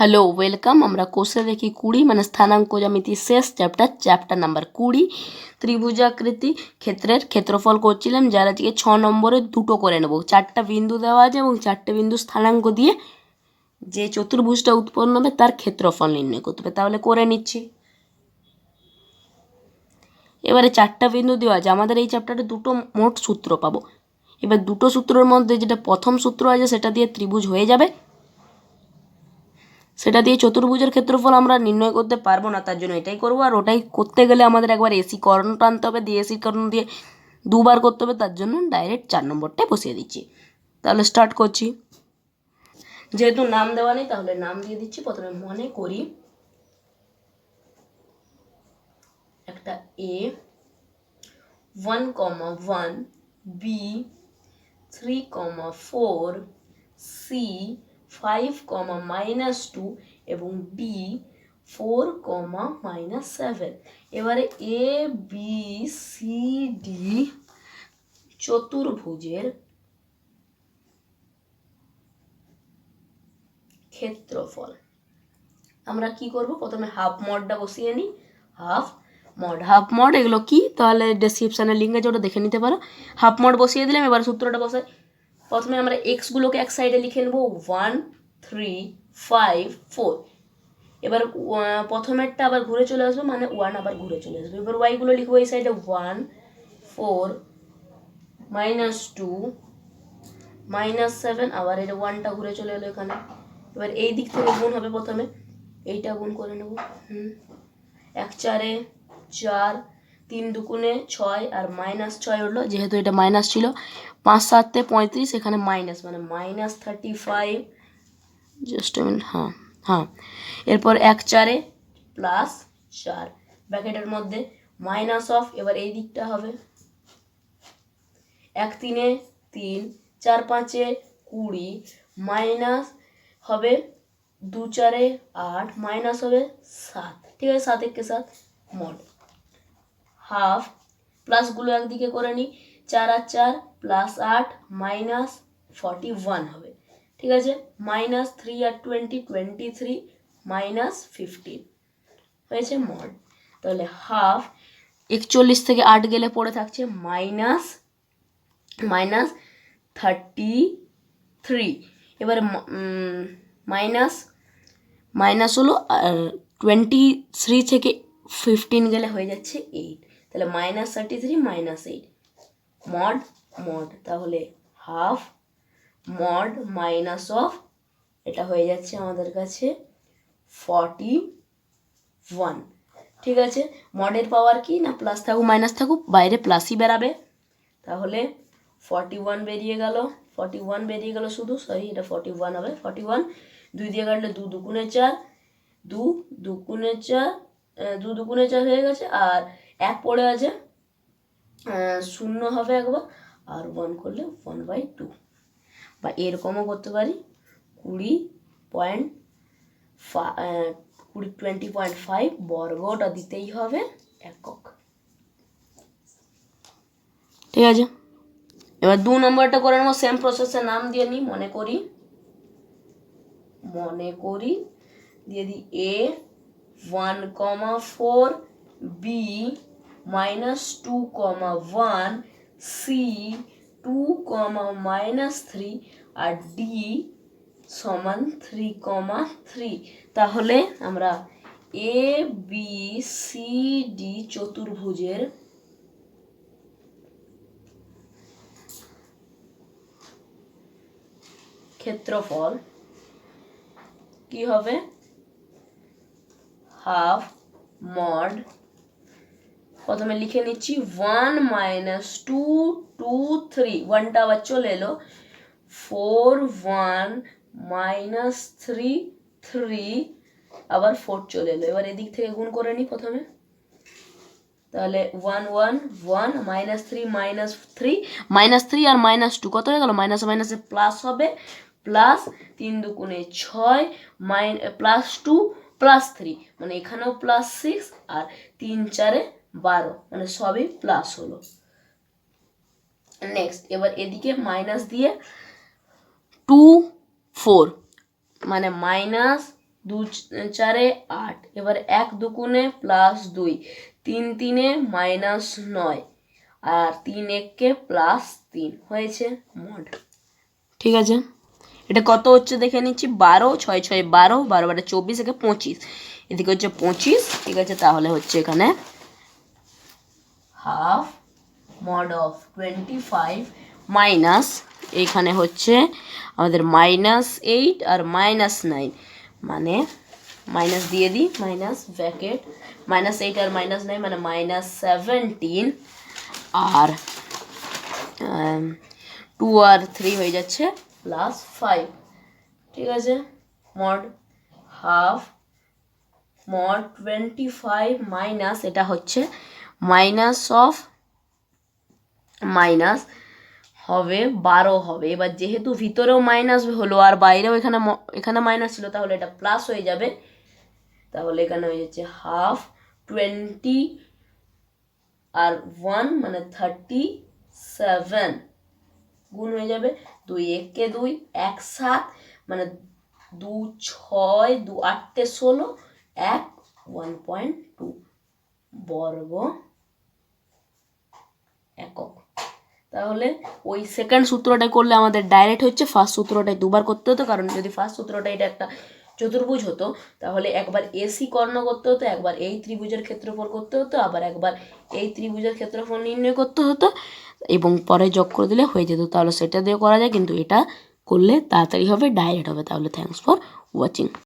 Hello welcome আমরা কোষে দেখি কুড়ি মানে স্থানাঙ্ক জ্যামিতি শেষ চ্যাপ্টার চ্যাপ্টার নাম্বার কুড়ি। ত্রিভুজাকৃতি ক্ষেত্রের ক্ষেত্রফল করছিলাম, যার আজকে ছ নম্বরে দুটো করে নেব। চারটা বিন্দু দেওয়া আছে এবং চারটে বিন্দু স্থানাঙ্ক দিয়ে যে চতুর্ভুজটা উৎপন্ন হবে, তার ক্ষেত্রফল নির্ণয় করতে হবে। তাহলে করে নিচ্ছি। এবারে চারটা বিন্দু দেওয়া আছে। আমাদের এই চ্যাপ্টারে দুটো মোট সূত্র পাবো। এবার দুটো সূত্রের মধ্যে যেটা প্রথম সূত্র আছে, সেটা দিয়ে ত্রিভুজ হয়ে যাবে। সেটা দিয়ে চতুর্ভুজের ক্ষেত্রফল আমরা নির্ণয় করতে পারব না, তার জন্য এটাই করব। আর ওটাই করতে গেলে আমাদের একবার এসি কর্ণটা টানতে হবে, দিয়ে এসি কর্ণ দিয়ে দুবার করতে হবে, তার জন্য ডাইরেক্ট চার নম্বরটাই বসিয়ে দিচ্ছি। তাহলে স্টার্ট করছি। যেহেতু নাম দেওয়া নেই, তাহলে নাম দিয়ে দিচ্ছি। প্রথমে মনে করি একটা A one comma one B three comma four C five comma minus two এবং D four comma minus seven এবারে এ বি সি ডি চতুর্ভুজের ক্ষেত্রফল। আমরা কি করব? প্রথমে হাফ মডটা বসিয়ে নিই। হাফ মড হাফ মড এগুলো কি? তাহলে ডেসক্রিপশানের লিঙ্ক ওটা দেখে নিতে পারো। হাফ মড বসিয়ে দিলাম, এবার সূত্রটা বসাই। প্রথমে আমরা এক্সগুলোকে এক সাইডে লিখে নেব। ওয়ান থ্রি ফাইভ ফোর এবার প্রথমেরটা আবার ঘুরে চলে আসবে মানে ওয়ান আবার ঘুরে চলে আসবে। এবার ওয়াইগুলো লিখব এই সাইডে one four minus two minus seven আবার এটা ওয়ানটা ঘুরে চলে এলো এখানে। এবার এই দিক থেকে গুণ হবে প্রথমে। এইটা গুণ করে নেব। হুম। এক চারে চার তিন দুগুণে ছয় আর মাইনাস ছয় উঠল যেহেতু এটা মাইনাস ছিল, পাঁচ সাতে পঁয়ত্রিশ, এখানে মাইনাস মানে মাইনাস থার্টি ফাইভ জাস্ট হ্যাঁ হ্যাঁ এরপর এক চারে প্লাস চার, ব্র্যাকেটের মধ্যে মাইনাস অফ এবার এই দিকটা হবে, এক তিনে তিন, চার পাঁচে কুড়ি মাইনাস হবে দু চারে আট মাইনাস হবে সাত, ঠিক আছে, সাত একে সাত মড হাফ প্লাসগুলো একদিকে করে নিই চার আর চার প্লাস আট মাইনাস ফর্টি ওয়ান হবে। ঠিক আছে? মাইনাস থ্রি আর twenty twenty three minus fifteen. হয়েছে মড। তাহলে হাফ একচল্লিশ থেকে আট গেলে পড়ে থাকছে মাইনাস মাইনাস থার্টি থ্রি। এবারে মাইনাস মাইনাস হলো আর টোয়েন্টি থ্রি থেকে ফিফটিন গেলে হয়ে যাচ্ছে এইট। তাহলে minus thirty three minus eight mod mod তাহলে হাফ মড মাইনাস অফ এটা হয়ে যাচ্ছে আমাদের কাছে ফর্টি ওয়ান ঠিক আছে? মডের পাওয়ার কি? না প্লাস থাকুক মাইনাস থাকুক, বাইরে প্লাসই বেরাবে। তাহলে ফর্টি ওয়ান বেরিয়ে গেল। ফর্টি ওয়ান বেরিয়ে গেল শুধু সরি এটা ফর্টি ওয়ান হবে। ফর্টি ওয়ান দুই দিয়ে কাটলে দু দুগুণে চার, দু দুগুণে চার দু দুগুণে চার হয়ে গেছে, আর এক পড়ে আছে। শূন্য হবে একবার, আর ওয়ান করলে ওয়ান বাই টু বা এরকমও করতে পারি। কুড়ি পয়েন্ট কুড়ি টোয়েন্টি পয়েন্ট ফাইভ বর্গটা দিতেই হবে একক। ঠিক আছে? এবার দু নম্বরটা করে নেব সেম প্রসেসের নাম দিয়ে নিই, মনে করি। মনে করি, দিয়ে দিই A one comma four B minus two comma one C two comma minus three R D সমান থ্রি কমা থ্রি তাহলে আমরা এ বি সি ডি চতুর্ভুজের ক্ষেত্রফল কি হবে? হাফ মড প্রথমে লিখে নিচ্ছি one minus two two three ওয়ানটা আবার চলে এলো। Four one minus three three আবার ফোর চলে এলো। এবার এদিক থেকে গুণ করে নিই প্রথমে। তাহলে one one one minus three minus three minus three আর মাইনাস টু কত হয়ে গেল? মাইনাস মাইনাসে প্লাস হবে। প্লাস তিন দুগুণে ছয় মাইন প্লাস টু প্লাস থ্রি মানে এখানেও প্লাস সিক্স আর তিন চারে বারো মানে সবই প্লাস হলো। নেক্সট এবার এদিকে মাইনাস দিয়ে টু ফোর মানে মাইনাস দু, চারে আট, এবার এক দুগুণে প্লাস দুই, তিন তিনে মাইনাস নয়, আর তিন এককে প্লাস তিন, হয়েছে মড ঠিক আছে? এটা কত হচ্ছে দেখে নিচ্ছি, বারো, ছয় ছয়, বারো বারো বারো, চব্বিশ, একে পঁচিশ। এদিকে হচ্ছে পঁচিশ, ঠিক আছে? তাহলে হচ্ছে এখানে half mod of twenty five minus এইখানে হচ্ছে আমাদের মাইনাস এইট আর মাইনাস নাইন মানে মাইনাস দিয়ে দিই মাইনাস ব্র্যাকেট মাইনাস এইট আর মাইনাস নাইন মানে মাইনাস সেভেন্টিন আর টু আর থ্রি হয়ে যাচ্ছে প্লাস ফাইভ ঠিক আছে? Mod half mod twenty five minus এটা হচ্ছে মাইনাস অফ মাইনাস হবে বারো হবে। এবার যেহেতু ভিতরেও মাইনাস হলো আর বাইরেও এখানে এখানে মাইনাস ছিল, তাহলে এটা প্লাস হয়ে যাবে। তাহলে এখানে হয়ে যাচ্ছে হাফ টোয়েন্টি আর ওয়ান মানে থার্টি সেভেন গুণ হয়ে যাবে দুই একে দুই, এক সাত মানে দু ছয়, দু আটটে ষোলো, এক ওয়ান পয়েন্ট টু বর্গ একক তাহলে ওই সেকেন্ড সূত্রটাই করলে আমাদের ডাইরেক্ট হচ্ছে ফার্স্ট সূত্রটাই দুবার করতে হতো, কারণ যদি ফার্স্ট সূত্রটা এটা একটা চতুর্ভুজ হতো, তাহলে একবার এসি কর্ণ করতে হতো, একবার এই ত্রিভুজের ক্ষেত্রফল করতে হতো, আবার একবার এই ত্রিভুজের ক্ষেত্রফল নির্ণয় করতে হতো এবং পরে যোগ করে দিলে হয়ে যেত। তাহলে সেটা দিয়ে করা যায়, কিন্তু এটা করলে তাড়াতাড়ি হবে ডাইরেক্ট হবে। তাহলে থ্যাংকস ফর ওয়াচিং